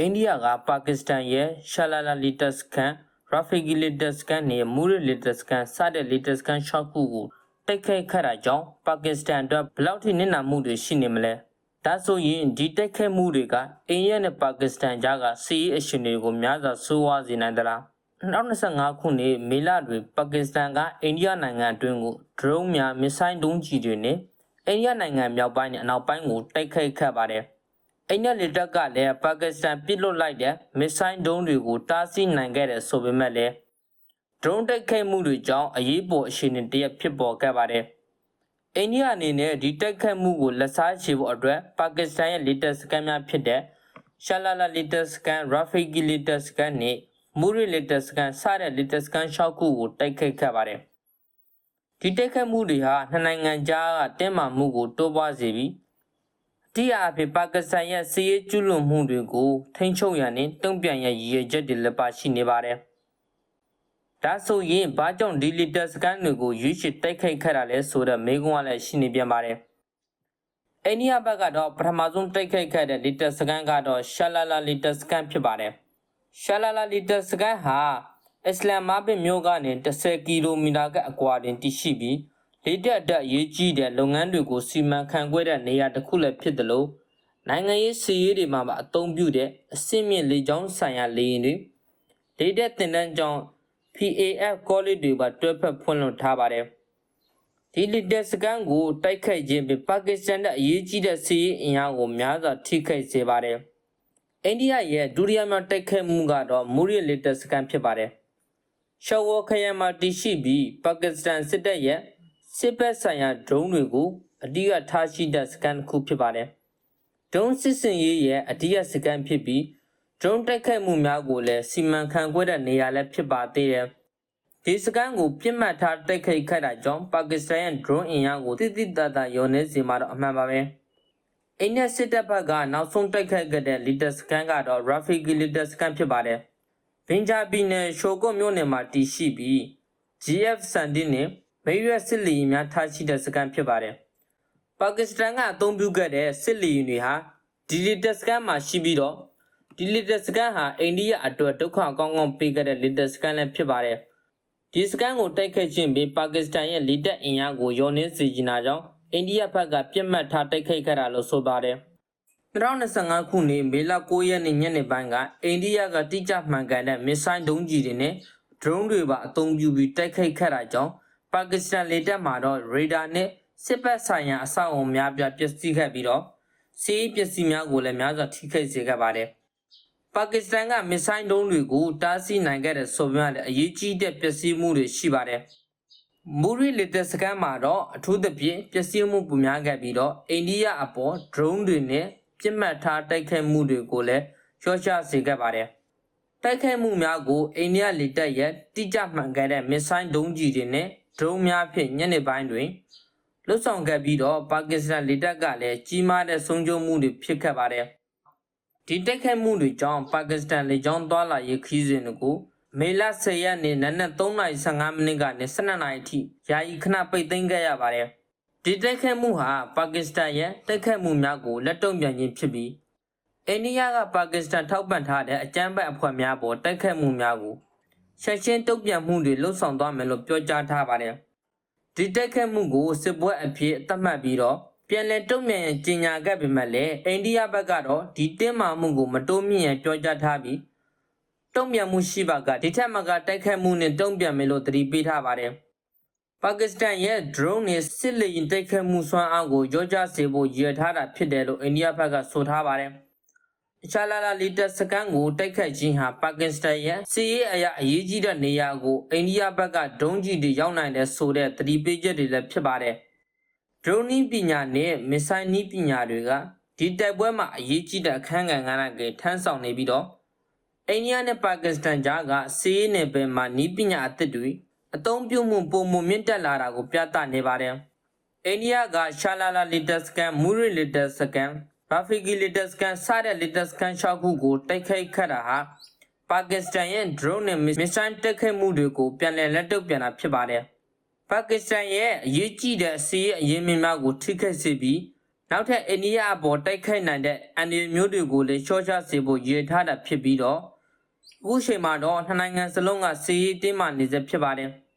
အိန္ဒိယကပါကစ္စတန်ရဲ့ရှာလာလာလီတက်စကန်ရာဖီဂီလီတက်စကန်နဲ့မူရီလီတက်စကန်စတဲ့လီတက်စကန်ရှော့ခုကိုတိုက်ခိုက်ခတ်တာကြောင့်ပါကစ္စတန်အတွက်ဘယ်လောက်ထိနစ်နာမှုတွေရှိနေမလဲဒါဆိုရင်ဒီတိုက်ခိုက်မှုတွေကအိန္ဒိယနဲ့ပါကစ္စတန်ကြားကစီးရေးအရှင်တွေကိုများစွာဆိုးဝါးစေနိုင်သလား2025ခုနှစ်မေလတွင်ပါကစ္စတန်ကအိန္ဒိယနိုင်ငံအတွင်းကိုဒရုန်းများမစ်ဆိုင်းဒုံးကျည်တွေနဲ့အိန္ဒိယနိုင်ငံမြောက်ပိုင်းနဲ့အနောက်ပိုင်းကိုတိုက်ခိုက်ခတ်ပါတယ် အိန္ဒိယလေတပ်ကလည်းပါကစ္စတန်ပစ်လွတ်လိုက်တဲ့မစ်ဆိုင်းဒုံးတွေကိုတားဆီးနိုင်ခဲ့တယ်ဆိုပေမဲ့လည်းဒရုန်းတိုက်ခိုက်မှုတွေကြောင့်အရေးပေါ်အခြေအနေတရက်ဖြစ်ပေါ်ခဲ့ပါတယ်အိန္ဒိယအနေနဲ့ဒီတိုက်ခိုက်မှုကိုလက်စားချေဖို့အတွက်ပါကစ္စတန်ရဲ့လေတပ်စခန်းများဖြစ်တဲ့ရှာလာလာလေတပ်စခန်းရာဖီဂီလေတပ်စခန်းနဲ့မူရီလေတပ်စခန်းစတဲ့လေတပ်စခန်း၆ခုကိုတိုက်ခိုက်ခဲ့ပါတယ်ဒီတိုက်ခိုက်မှုတွေဟာနှစ်နိုင်ငံကြားကတင်းမာမှုကိုတိုးပွားစေပြီးအ တိအအဖြစ်ပါကစ္စတန်ရဲ့စီးရေးကျူးလွန်မှုတွေကိုထိန်းချုပ်ရန်နဲ့တုံ့ပြန်ရန်ရည်ရွယ်ချက်တွေလည်းပါရှိနေပါတယ်ဒါဆိုရင်ဘာကြောင့်ဒီလီတာစကန်တွေကိုရွေးချယ်တိုက်ခိုက်ခဲ့တာလဲဆိုတော့မေးခွန်းကလည်းရှိနေပြန်ပါတယ်။အိန္ဒိယဘက်ကတော့ပထမဆုံးတိုက်ခိုက်ခဲ့တဲ့လီတာစကန်ကတော့ရှာလာလာလီတာစကန်ဖြစ်ပါတယ်။ရှာလာလာလီတာစကန်ဟာအစ္စလမ်မာဘတ်မြို့ကနေ10ကီလိုမီတာကအကွာတွင်တည်ရှိပြီး လေတက်တက်ရေးကြီးတဲ့လုပ်ငန်းတွေကိုစီမံခန့်ခွဲတဲ့နေရာတစ်ခုလည်းဖြစ်တယ်လို့နိုင်ငံရေးစီးရေးတွေမှာပါအသုံးပြုတဲ့အစင့်မြင့်လေကြောင်းဆိုင်ရာလေယာဉ်တွေလေတက်တင်တန်းကြောင့် PAF college တွေပါတွဲဖက်ဖွင့်လှစ်ထားပါတယ်။ဒီလီတက်စကန်ကိုတိုက်ခိုက်ခြင်းဖြင့်ပါကစ္စတန်ရဲ့အရေးကြီးတဲ့စီးရေးအင်အားကိုများစွာထိခိုက်စေပါတယ်။အိန္ဒိယရဲ့ဒုတိယမြောက်တိုက်ခိုက်မှုကတော့မူရီလီတက်စကန်ဖြစ်ပါတယ်။ရှောဝခရိုင်မှာတည်ရှိပြီးပါကစ္စတန်စစ်တပ်ရဲ့ စစ်ဘက်ဆိုင်ရာဒရုန်းတွေကိုအဓိကထားရှိတဲ့စကန်တစ်ခုဖြစ်ပါတယ်။ဒရုန်းစစ်စင်ရေးရဲ့အဓိကစကန်ဖြစ်ပြီးဒရုန်းတိုက်ခိုက်မှုများကိုလည်းစီမံခန့်ခွဲတဲ့နေရာလည်းဖြစ်ပါသေးတယ်။ဒီစကန်ကိုပြစ်မှတ်ထားတိုက်ခိုက်ခဲ့တာကြောင့်ပါကစ္စတန်ရဲ့ drone အင်အားကိုတိတိတတ်တာရောနေစီမှာတော့အမှန်ပါပဲ။အိန္ဒိယစစ်တပ်ဘက်ကနောက်ဆုံးတိုက်ခိုက်ခဲ့တဲ့ leader scan ကတော့ Rafiki leader scan ဖြစ်ပါတယ်။ဘင်ဂျာပြည်နယ်ရှိုကုတ်မြို့နယ်မှာတည်ရှိပြီး GF စန်ဒီနဲ့ မေရွက်စစ်လီရင်များထားရှိတဲ့စကန်ဖြစ်ပါတယ်။ပါကစ္စတန်ကအသုံးပြုခဲ့တဲ့စစ်လီရင်တွေဟာဒီလီတက်စကန်မှာရှိပြီးတော့ဒီလီတက်စကန်ဟာအိန္ဒိယအတွက်ဒုက္ခကောင်းကောင်းပေးခဲ့တဲ့လီတက်စကန်လည်းဖြစ်ပါတယ်။ဒီစကန်ကိုတိုက်ခိုက်ခြင်းပြီးပါကစ္စတန်ရဲ့လီတက်အင်အားကိုယောနေစေချင်တာကြောင့်အိန္ဒိယဘက်ကပြစ်မှတ်ထားတိုက်ခိုက်ခဲ့တာလို့ဆိုပါတယ်။2025ခုနှစ်မေလ9ရက်နေ့ညနေပိုင်းကအိန္ဒိယကတိကျမှန်ကန်တဲ့မစ်ဆိုင်းဒုံးကျည်တွေနဲ့ drone တွေပါအသုံးပြုပြီးတိုက်ခိုက်ခဲ့တာကြောင့် ပါကစ္စတန်လေတပ်မှာတော့ရေဒါနဲ့စစ်ပတ်ဆိုင်ရာအဆောက်အအုံများပြားပျက်စီးခဲ့ပြီးတော့စီးပစ္စည်းများကိုလည်းများစွာထိခိုက်စေခဲ့ပါတယ်။ပါကစ္စတန်ကမစ်ဆိုင်းဒုံးတွေကိုတားဆီးနိုင်ခဲ့တဲ့ဆိုပေမဲ့လည်းအရေးကြီးတဲ့ပျက်စီးမှုတွေရှိပါတယ်။မူရီလေတပ်စကန်မှာတော့အထူးသဖြင့်ပျက်စီးမှုပများခဲ့ပြီးတော့အိန္ဒိယအပေါ် drone တွေနဲ့ပြစ်မှတ်ထားတိုက်ခိုက်မှုတွေကိုလည်းလျှော့ချစေခဲ့ပါတယ်။တိုက်ခိုက်မှုများကိုအိန္ဒိယလေတပ်ရဲ့တိကျမှန်ကန်တဲ့မစ်ဆိုင်းဒုံးကြီးတွေနဲ့ ဒရုန်းများဖြင့်ညနေပိုင်းတွင်လွတ်ဆောင်ခဲ့ပြီးတော့ပါကစ္စတန်လေတပ်ကလည်းကြီးမားတဲ့ဆုံးရှုံးမှုတွေဖြစ်ခဲ့ပါတယ်။ဒီတိုက်ခိုက်မှုတွေကြောင့်ပါကစ္စတန်လေကြောင်းသွားလာရေးခီးစဉ်တွေကိုမေလ10ရက်နေ့နနက်3:15မိနစ်ကနေ12နာရီအထိယာယီခဏပိတ်သိမ်းခဲ့ရပါတယ်။ဒီတိုက်ခိုက်မှုဟာပါကစ္စတန်ရဲ့တိုက်ခိုက်မှုများကိုလက်တုံ့ပြန်ခြင်းဖြစ်ပြီးအိန္ဒိယကပါကစ္စတန်ထောက်ပံ့ထားတဲ့အကြမ်းဖက်အဖွဲ့များပေါ်တိုက်ခိုက်မှုများကို ချက်ချင်းတုံ့ပြန်မှုတွေလှုပ်ဆောင်သွားမယ်လို့ပြောကြားထားပါတယ်။ဒီတိုက်ခိုက်မှုကိုစစ်ပွဲအဖြစ်သတ်မှတ်ပြီးတော့ပြန်လည်တုံ့ပြန်ရန်ကြေညာခဲ့ပေမဲ့လည်းအိန္ဒိယဘက်ကတော့ဒီတင်းမာမှုကိုမတိုးမြင့်ရန်ပြောကြားထားပြီးတုံ့ပြန်မှုရှိပါကဒီထက်မကတိုက်ခိုက်မှုနဲ့တုံ့ပြန်မယ်လို့သတိပေးထားပါတယ်။ပါကစ္စတန်ရဲ့ drone နဲ့စစ်လေယာဉ်တိုက်ခိုက်မှုစွမ်းအားကိုရောကြစေဖို့ရည်ထားတာဖြစ်တယ်လို့အိန္ဒိယဘက်ကဆိုထားပါတယ်။ ရှာလာလာလီတက်စကန်ကိုတိုက်ခတ်ခြင်းဟာပါကစ္စတန်ရဲ့စီးရေးအရာအရေးကြီးတဲ့နေရာကိုအိန္ဒိယဘက်ကဒုံးကျည်တွေရောက်နိုင်တဲ့ဆိုတဲ့သတိပေးချက်တွေလည်းဖြစ်ပါတယ်။ဒရုန်းနည်းပညာနဲ့မစ်ဆိုင်းနည်းပညာတွေကဒီတိုက်ပွဲမှာအရေးကြီးတဲ့အခန်းကဏ္ဍကထမ်းဆောင်နေပြီးတော့အိန္ဒိယနဲ့ပါကစ္စတန်ကြားကစီးရေးနယ်ပယ်မှာနည်းပညာအသစ်တွေအသုံးပြုမှုပုံမှုမြင့်တက်လာတာကိုပြသနေပါတယ်။အိန္ဒိယကရှာလာလာလီတက်စကန်မူရီလီတက်စကန် ဘာဖီဂီလီတက်စကန်စတဲ့လီတက်စကန်၆ခုကိုတိုက်ခိုက်ခတ်တာဟာပါကစ္စတန်ရဲ့ drone နဲ့ missile တိုက်ခိုက်မှုတွေကိုပြန်လည်လက်တုပ်ပြန်တာဖြစ်ပါတယ်။ပါကစ္စတန်ရဲ့အရေးကြီးတဲ့အစီအအရေးမြင့်များကိုထိခိုက်စေပြီးနောက်ထပ်အိန္ဒိယအပေါ်တိုက်ခိုက်နိုင်တဲ့အန်ဒီမျိုးတွေကိုလည်းရှော့ချစေဖို့ရည်ထားတာဖြစ်ပြီးတော့အခုချိန်မှာတော့နှစ်နိုင်ငံစလုံးကစီးရီးတင်းမာနေစေဖြစ်ပါတယ်။